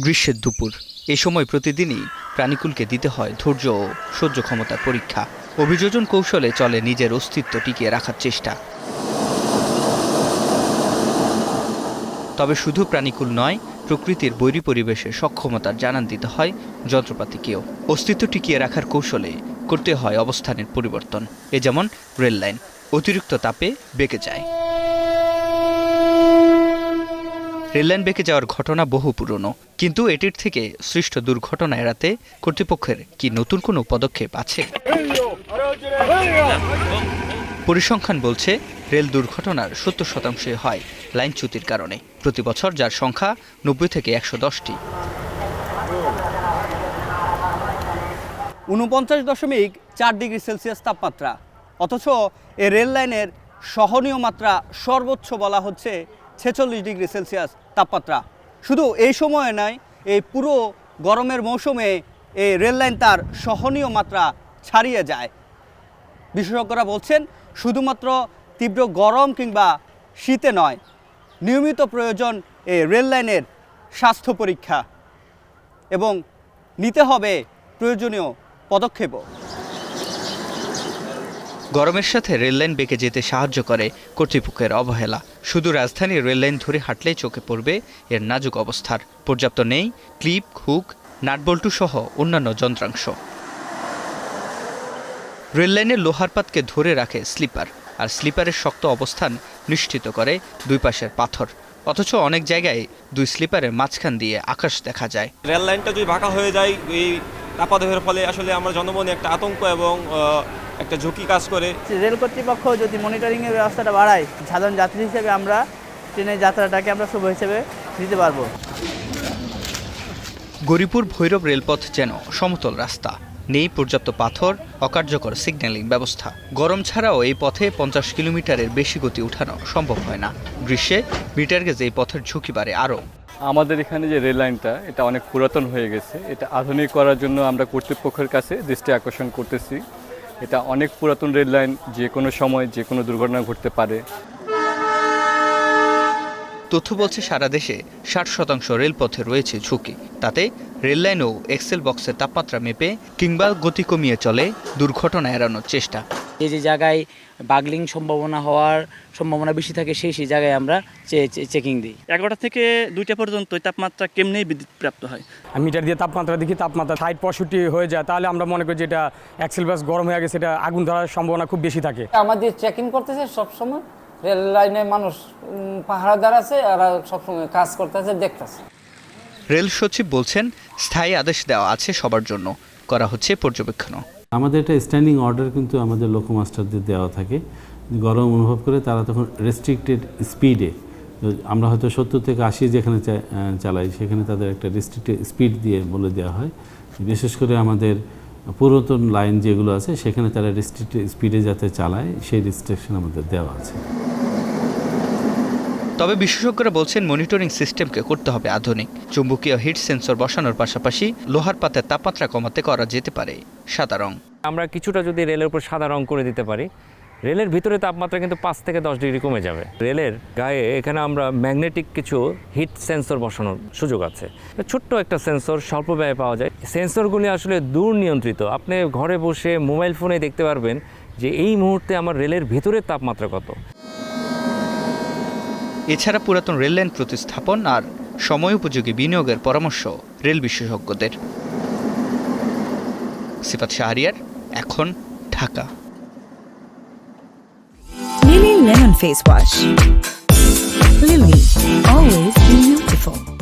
গ্রীষ্মের দুপুর। এ সময় প্রতিদিনই প্রাণীকুলকে দিতে হয় ধৈর্য ও সহ্য ক্ষমতার পরীক্ষা। অভিযোজন কৌশলে চলে নিজের অস্তিত্ব টিকিয়ে রাখার চেষ্টা। তবে শুধু প্রাণীকুল নয়, প্রকৃতির বৈরী পরিবেশে সক্ষমতার জানান দিতে হয় যন্ত্রপাতিকেও। অস্তিত্ব টিকিয়ে রাখার কৌশলে করতে হয় অবস্থানের পরিবর্তন। এ যেমন রেল লাইন অতিরিক্ত তাপে বেঁকে যায়। রেললাইন বেঁকে যাওয়ার ঘটনা বহু পুরনো, কিন্তু এটির থেকে সৃষ্ট দুর্ঘটনা এড়াতে কর্তৃপক্ষের কি নতুন কোনো পদক্ষেপ আছে? পরিসংখ্যান বলছে, রেল দুর্ঘটনার সত্তর শতাংশে হয় লাইনচ্যুতির কারণে। প্রতি বছর যার সংখ্যা নব্বই থেকে একশো দশটি। উনপঞ্চাশ দশমিক চার ডিগ্রি সেলসিয়াস তাপমাত্রা। অথচ এ রেল লাইনের সহনীয় মাত্রা সর্বোচ্চ বলা হচ্ছে ছেচল্লিশ ডিগ্রি সেলসিয়াস তাপমাত্রা। শুধু এই সময়ে নয়, এই পুরো গরমের মৌসুমে এই রেললাইন তার সহনীয় মাত্রা ছাড়িয়ে যায়। বিশেষজ্ঞরা বলছেন, শুধুমাত্র তীব্র গরম কিংবা শীতে নয়, নিয়মিত প্রয়োজন এই রেললাইনের স্বাস্থ্য পরীক্ষা এবং নিতে হবে প্রয়োজনীয় পদক্ষেপও। গরমের সাথে রেললাইন বেঁকে যেতে সাহায্য করে কর্তৃপক্ষের অবহেলা। শুধু রাজধানী রেললাইন ধরে হাঁটলেই চোখে পড়বে এর নাজুক অবস্থার। পর্যাপ্ত নেই, ক্লিপ, হুক, নাটবল্টু সহ অন্যান্য যন্ত্রাংশ। রেললাইনের লোহার পাতকে ধরে রাখে স্লিপার, আর স্লিপারের শক্ত অবস্থান নিশ্চিত করে দুই পাশের পাথর। অথচ অনেক জায়গায় দুই স্লিপারের মাঝখান দিয়ে আকাশ দেখা যায়। রেল লাইনটা যদি বাঁকা হয়ে যায়, এই চাপাদেহের ফলে আসলে আমরা জনমনে একটা আতঙ্ক এবং একটা ঝুঁকি কাজ করে। রেল কর্তৃপক্ষ যদি মনিটরিংয়ের ব্যবস্থাটা বাড়ায় সাধারণ যাত্রী হিসেবে আমরা ট্রেনের যাত্রাটাকে আমরা শুভ হিসেবে দিতে পারব। গরিপুর ভৈরব রেলপথ যেন সমতল রাস্তা নেই পর্যাপ্ত পাথর অকার্যকর সিগন্যালিং ব্যবস্থা। গরম ছাড়াও এই পথে পঞ্চাশ কিলোমিটারের বেশি গতি উঠানো সম্ভব হয় না। গ্রীষ্মে মিটার গেজ এই পথের ঝুঁকি বাড়ে আরও। আমাদের এখানে যে রেল লাইনটা, এটা অনেক পুরাতন হয়ে গেছে। এটা আধুনিক করার জন্য আমরা কর্তৃপক্ষের কাছে দৃষ্টি আকর্ষণ করতেছি। এটা অনেক পুরাতন রেল লাইন, যে কোনো সময় যে কোনো দুর্ঘটনা ঘটতে পারে। তথ্য বলছে সারা দেশে ষাট শতাংশ রেলপথে রয়েছে ঝুঁকি। তাতে রেললাইনও এক্সেল বক্সের তাপমাত্রা মেপে কিংবা গতি কমিয়ে চলে দুর্ঘটনা এড়ানোর চেষ্টা। যে যে জায়গায় বাগলিং সম্ভাবনা হওয়ার সম্ভাবনা বেশি থাকে সেই সেই জায়গায় আমরা চেকিং দিই। এগারোটা থেকে দুইটা পর্যন্ত তাপমাত্রা কেমনেই বিদ্যুৎ প্রাপ্ত হয়? আমি মিটার দিয়ে তাপমাত্রা দেখি তাপমাত্রা ষাট পঁয়ষট্টি হয়ে যায় তাহলে আমরা মনে করি যেটা অ্যাক্সেল বাস গরম হয়ে গেছে এটা আগুন ধরার সম্ভাবনা খুব বেশি থাকে। আমাদের চেকিং করতেছে সবসময় রেল লাইনে মানুষ পাহারাদার আছে আর সবসময় কাজ করতেছে দেখতেছে। রেল সচিব বলছেন স্থায়ী আদেশ দেওয়া আছে সবার জন্য করা হচ্ছে পর্যবেক্ষণও। আমাদের একটা স্ট্যান্ডিং অর্ডার কিন্তু আমাদের লোকোমাস্টারদের দেওয়া থাকে। গরম অনুভব করে তারা তখন রেস্ট্রিক্টেড স্পিডে আমরা হয়তো সত্তর থেকে আশি যেখানে চালাই, সেখানে তাদের একটা রেস্ট্রিক্টেড স্পিড দিয়ে বলে দেওয়া হয়। বিশেষ করে আমাদের পুরাতন লাইন যেগুলো আছে, সেখানে তারা রেস্ট্রিক্টেড স্পিডে যাতে চালায়, সেই রেস্ট্রিকশন আমাদের দেওয়া আছে। তবে বিশেষজ্ঞরা বলছেন মনিটরিং সিস্টেমকে করতে হবে আধুনিক। চুম্বকীয় হিট সেন্সর বসানোর পাশাপাশি লোহার পাতের তাপমাত্রা কমাতে করা যেতে পারে। সাদা রং। আমরা কিছুটা যদি রেলের উপর সাদা রং করে দিতে পারি, রেলের ভিতরে তাপমাত্রা কিন্তু পাঁচ থেকে দশ ডিগ্রি কমে যাবে। রেলের গায়ে এখানে আমরা ম্যাগনেটিক কিছু হিট সেন্সর বসানোর সুযোগ আছে। ছোট্ট একটা সেন্সর স্বল্প ব্যয়ে পাওয়া যায়। সেন্সরগুলি আসলে দূর নিয়ন্ত্রিত আপনি ঘরে বসে মোবাইল ফোনে দেখতে পারবেন যে এই মুহূর্তে আমার রেলের ভিতরের তাপমাত্রা কত। এছাড়া পুরাতন রেললাইন প্রতিস্থাপন আর সময় উপযোগী বিনিয়োগের পরামর্শ রেল বিশেষজ্ঞদের সিফাত শাহরিয়ার এখন Dhaka Lily Lemon Face Wash. Lily, always beautiful.